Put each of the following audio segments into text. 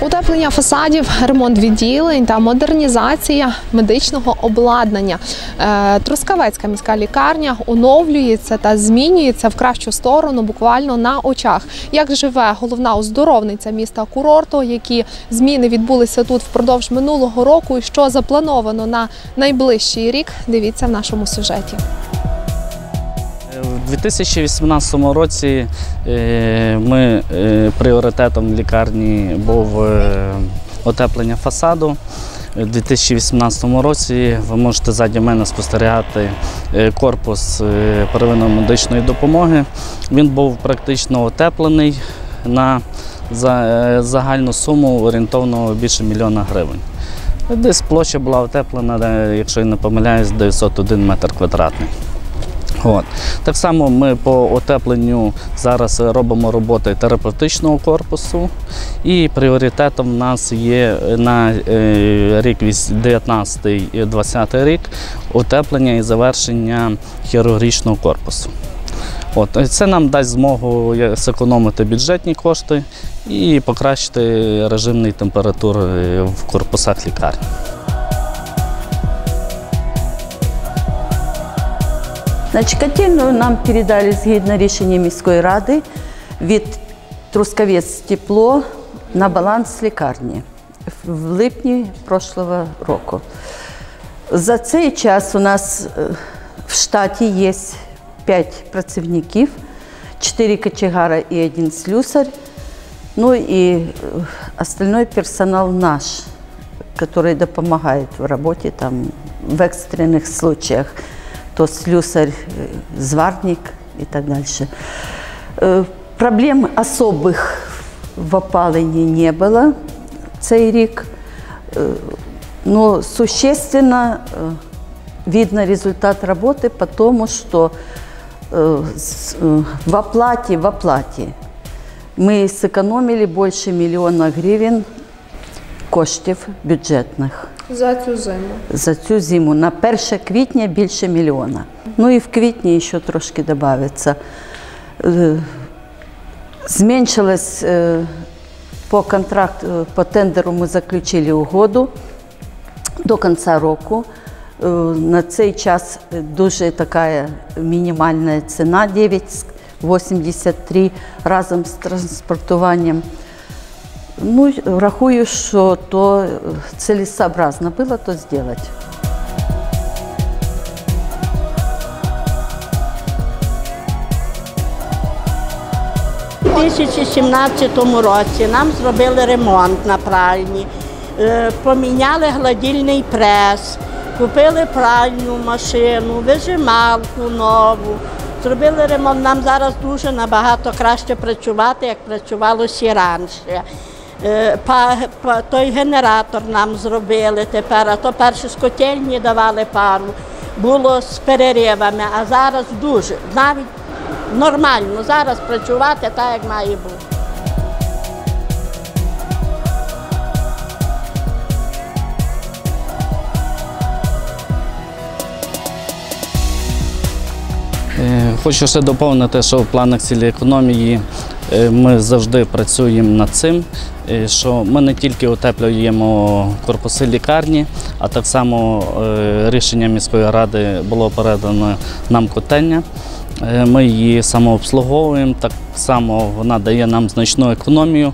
Утеплення фасадів, ремонт відділень та модернізація медичного обладнання. Е, Трускавецька міська лікарня оновлюється та змінюється в кращу сторону буквально на очах. Як живе головна оздоровниця міста курорту, які зміни відбулися тут впродовж минулого року, і що заплановано на найближчий рік? Дивіться в нашому сюжеті. У 2018 році е, ми е, пріоритетом лікарні був е, утеплення фасаду. У 2018 році ви можете ззаді мене спостерігати корпус первинної медичної допомоги. Він був практично утеплений на загальну суму орієнтовно більше мільйона гривень. Десь площа була утеплена, е, якщо я не помиляюсь, 901 метр квадратний. От. Так само ми по утепленню зараз робимо роботи терапевтичного корпусу, і пріоритетом в нас є на е, рік 19-20 рік утеплення і завершення хірургічного корпусу. От. Це нам дасть змогу е, зекономити бюджетні кошти і покращити режимні температури в корпусах лікарні. Значить, котельну нам передали згідно рішення міської ради від Трускавець тепло на баланс лікарні в липні прошлого року. За цей час у нас е, в штаті є 5 працівників, 4 кочегара і 1 слюсар. Ну и э, остальной персонал наш, который допомагает в работе там, в экстренных случаях. То слюсарь, э, зварник и так дальше. Э, Проблем особых в опаленні не было цей рік. Э, Но существенно э, видно результат работы по тому, что э, с- э, в оплате, в оплате ми зекономили більше мільйона гривень коштів бюджетних За цю зиму. за цю зиму. На 1 квітня більше мільйона. Ну і в квітні ще трошки додається. Е, Зменшилось е, по контракту, е, по тендеру ми заключили угоду до кінця року. На цей час дуже така мінімальна ціна 9,83 разом з транспортуванням. Ну, рахую, що то е, було то зробити. У 2017 році нам зробили ремонт на пральні, е, поміняли гладільний прес, купили пральну машину, вижималку нову. Зробили ремонт. Нам зараз дуже набагато краще працювати, як працювалося раніше. Е, той генератор нам зробили тепер, а то перше з котельні давали пару. Було з переривами, а зараз дуже. Навіть нормально зараз працювати так, як має бути. Е, Хочу ще доповнити, що в планах цілі економії ми завжди працюємо над цим, е, що ми не тільки утеплюємо корпуси лікарні, а так само е, рішення міської ради було передано нам котельня. Е, Ми її самообслуговуємо, так само вона дає нам значну економію.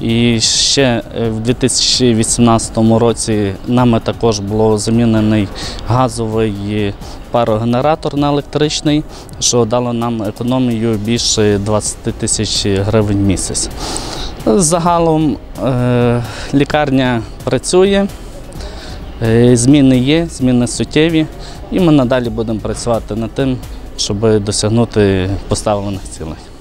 І ще е, в 2018 році нами також було замінений газовий парогенератор на електричний, що дало нам економію більше 20 тисяч гривень в місяць. Загалом е, лікарня працює, е, зміни є, зміни суттєві, і ми надалі будемо працювати над тим, щоб досягнути поставлених цілей.